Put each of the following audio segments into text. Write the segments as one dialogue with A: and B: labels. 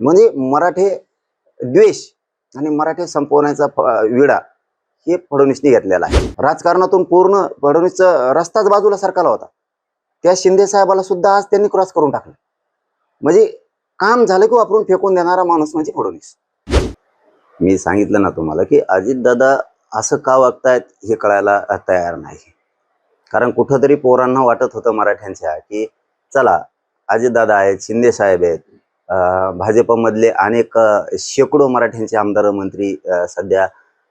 A: म्हणजे मराठे द्वेष आणि मराठे संपवण्याचा विडा हे फडणवीसने घेतलेला आहे. राजकारणातून पूर्ण फडणवीसचा रस्ताच बाजूला सरकारला होता. त्या शिंदे साहेबाला सुद्धा आज त्यांनी क्रॉस करून टाकलं. म्हणजे काम झालं की वापरून फेकून देणारा माणूस म्हणजे फडणवीस. मी सांगितलं ना तुम्हाला की अजितदादा असं का वागतायत हे कळायला तयार नाही. कारण कुठंतरी पोरांना वाटत होतं मराठ्यांच्या की चला अजितदादा आहेत शिंदे साहेब आहेत भाजपमधले अनेक शेकडो मराठ्यांचे आमदार मंत्री सध्या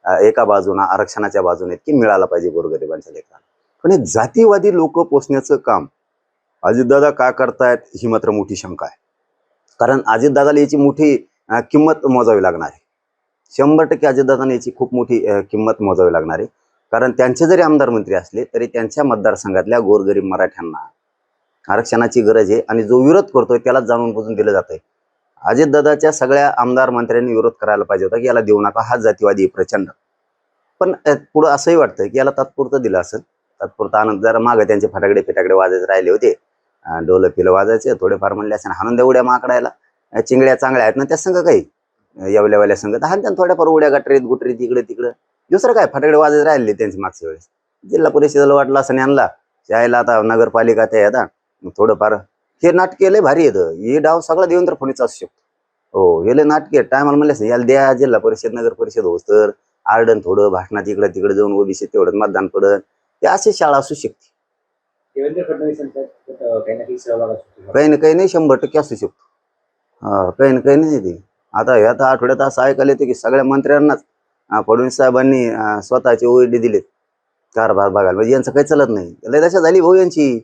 A: एका बाजूने आरक्षणाच्या बाजूने की मिळाला पाहिजे गोरगरिबांच्या लेकरांना पण हे जातीवादी लोक पोचण्याचं काम अजितदादा का करतायत ही मात्र मोठी शंका आहे. कारण अजितदादाला याची मोठी किंमत मोजावी लागणार आहे. शंभर टक्के अजितदादांना याची खूप मोठी किंमत मोजावी लागणार आहे. कारण त्यांचे जरी आमदार मंत्री असले तरी त्यांच्या मतदारसंघातल्या गोरगरीब मराठ्यांना आरक्षणाची गरज आहे. आणि जो विरोध करतोय त्याला जाणून बुजून दिलं जातंय. अजितदादाच्या सगळ्या आमदार मंत्र्यांनी विरोध करायला पाहिजे होता की याला देऊ नका हा जातीवादी प्रचंड. पण पुढं असंही वाटतं की याला तात्पुरतं दिलं असेल. तात्पुरता आनंद जरा मागं त्यांचे फटाकडे फिटाकडे वाजायचे राहिले होते. डोलं पिलं वाजायचे थोडेफार म्हणले असेल हाणून द्या उड्या माकडायला. चिंगड्या चांगल्या आहेत ना त्या संघ काही येवल्यावाल्या संघ तर त्यांना थोड्याफार उड्या गटरीत गुटरीत इकडे तिकडे. दुसरं काय फटाकडे वाजत राहिले त्यांचे मागच्या वेळेस. जिल्हा परिषदेला वाटलं असं आणला. यायला आता नगरपालिका ते आता. थोडंफार हे नाटके लय भारी येतं हे डाव सगळा देवेंद्र फडणवीस असू शकतो. हो हे लय नाटके टायमाला म्हणले याला द्या जिल्हा परिषद नगर परिषद होस तर आरडन थोडं भाषणात इकडे तिकडे जाऊन ओबीसी तेवढं मतदान पडत ते अशी शाळा असू शकते.
B: देवेंद्र काही ना काही सहभाग असतो
A: काही ना काही नाही शंभर टक्के असू शकतो. हा काही ना काही नाही ते. आता ह्या तर आठवड्यात असं ऐकायला येतं की सगळ्या मंत्र्यांनाच अं, फडणवीस साहेबांनी अं, स्वतःचे ओईडी दिलेत. कारभार बघायला. म्हणजे यांचं काही चालत नाही. लय दशा झाली भाऊ यांची.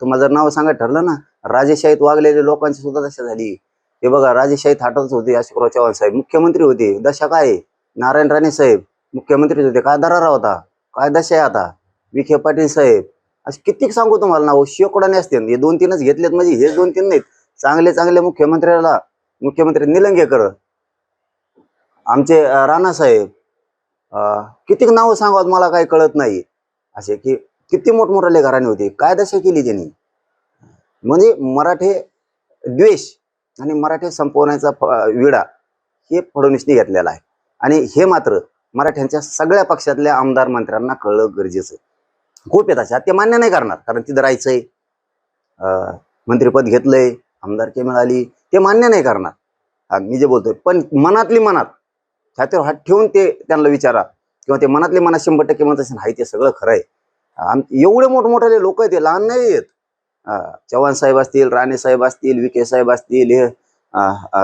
A: तुम्हाला जर नाव सांगायचं ठरलं ना राजेशाहीत वागलेले लोकांची सुद्धा दशा झाली. हे बघा राजेशाहीत हटवच होते अशोकराव चव्हाण साहेब मुख्यमंत्री होते. दशा काय आहे? नारायण राणे साहेब मुख्यमंत्री होते. काय दरारा होता? काय दशा आहे आता? विखे पाटील साहेब. असे कितीक सांगू तुम्हाला नाव? शेकोडाने असते. हे दोन तीनच घेतलेत म्हणजे हे दोन तीन नाहीत. चांगले चांगले मुख्यमंत्र्याला मुख्यमंत्री निलंगेकर. आमचे राणा साहेब. कितीक नावं सांगावत मला काही कळत नाही. असे की किती मोठमोठाले घराणे होते काय दशा केली त्यांनी. म्हणजे मराठे द्वेष आणि मराठे संपवण्याचा विडा हे फडणवीसने घेतलेला आहे. आणि हे मात्र मराठ्यांच्या सगळ्या पक्षातल्या आमदार मंत्र्यांना कळलं गरजेचं खूप येत अशा ते मान्य नाही करणार कारण तिथं राहायचंय अं, मंत्रिपद घेतलंय आमदारकी मिळाली. ते मान्य नाही करणार. मी जे बोलतोय पण मनातली मनात छातीवर हात ठेवून ते त्यांना विचारा. किंवा ते मनातली मनात शंभर टक्के म्हणत असेल हाय ते सगळं खरं आहे. आम एवढे मोठमोठाले लोक आहेत ते लहान नाही आहेत. चव्हाण साहेब असतील राणे साहेब असतील विखे साहेब असतील हे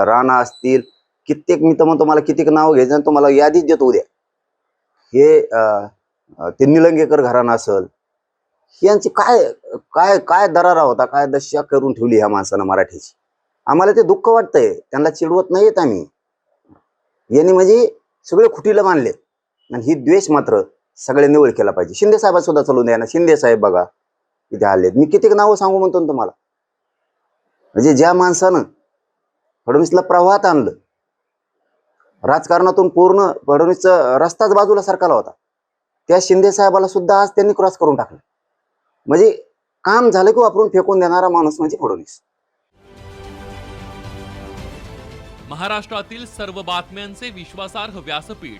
A: राणा असतील कित्येक मी तर म्हणतो मला कित्येक नाव घ्यायचं आणि तुम्हाला यादीच देतो उद्या. हे ते निलंगेकर घराणं असल यांची काय काय काय दरारा होता काय दशा करून ठेवली ह्या माणसानं मराठीची? आम्हाला ते दुःख वाटतंय त्यांना चिडवत नाहीत आम्ही. यांनी म्हणजे सगळे खुटीला मानले आणि ही द्वेष मात्र सगळे निवड केला पाहिजे. शिंदे साहेब सुद्धा चालून द्या ना. शिंदे साहेब बघा इथे आलेत मी कितीक नावं सांगू म्हणतो ना तुम्हाला? म्हणजे ज्या माणसानं फडणवीसला प्रवाहात आणलं राजकारणातून पूर्ण फडणवीसचा रस्ताच बाजूला सरकारला होता. त्या शिंदे साहेबाला सुद्धा आज त्यांनी क्रॉस करून टाकलं. म्हणजे काम झालं की वापरून फेकून देणारा माणूस म्हणजे फडणवीस.
C: महाराष्ट्रातील सर्व बातम्यांचे विश्वासार्ह व्यासपीठ.